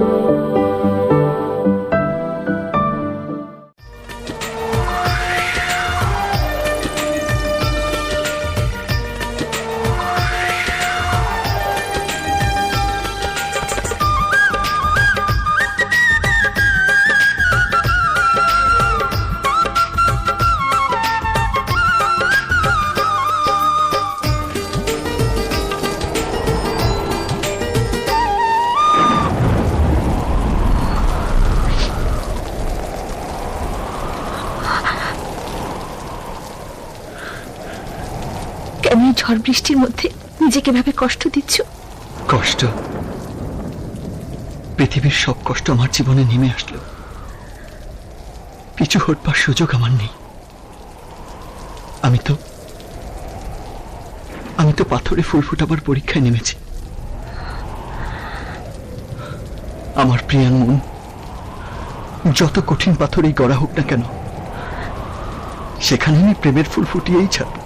you. এই ঝড় বৃষ্টির মধ্যে নিজেকে ভাবে কষ্ট দিচ্ছ? কষ্ট? পৃথিবীর সব কষ্ট আমার জীবনে নেমে আসলো। কিছু হটবার সুযোগ আমার নেই। আমি তো আমি তো পাথরে ফুল ফুটাবার পরীক্ষায় নেমেছি। আমার প্রিয়ার মন, যত কঠিন পাথরেই গড়া হোক না কেন সেখানে আমি প্রেমের ফুল ফুটিয়েই ছাড়ব।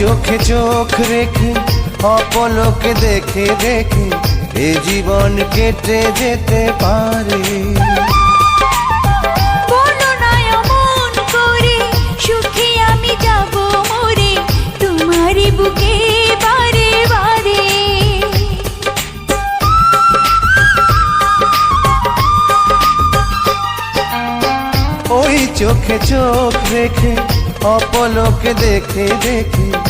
চোখে চোখ রেখে অপলোকে দেখে দেখে এ জীবন কেটে যেতে পারে। ওই চোখে চোখ রেখে অপলোকে দেখে দেখে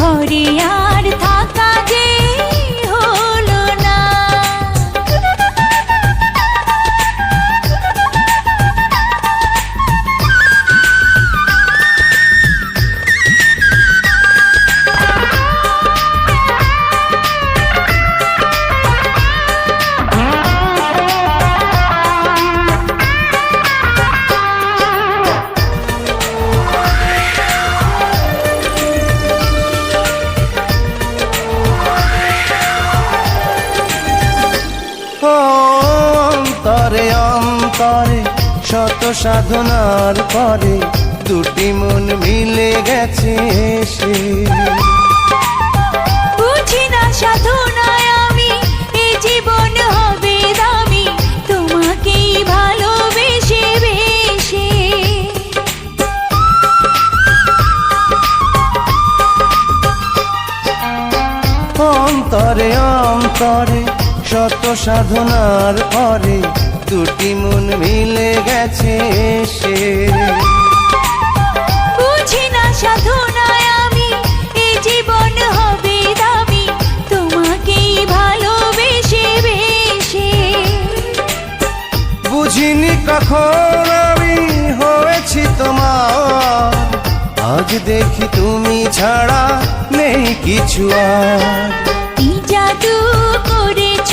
ঘরে অন্তরে শত সাধনার পরে দুটি মন মিলে গেছে সে বুঝি না সাধনায় আমি এ জীবন হবে দামি তোমাকেই ভালোবেসে বেশে। অন্তরে অন্তরে শত সাধনার পরে ভুলে গেছে সে। বুঝি না সাধনায় আমি এই জীবন হবে দামি। তোমাকেই ভালোবেসে বেশি। বুঝিনি কখন আমি হয়েছি তোমার। আজ দেখি তুমি ছাড়া নেই কিছু আর। জাদু করেছ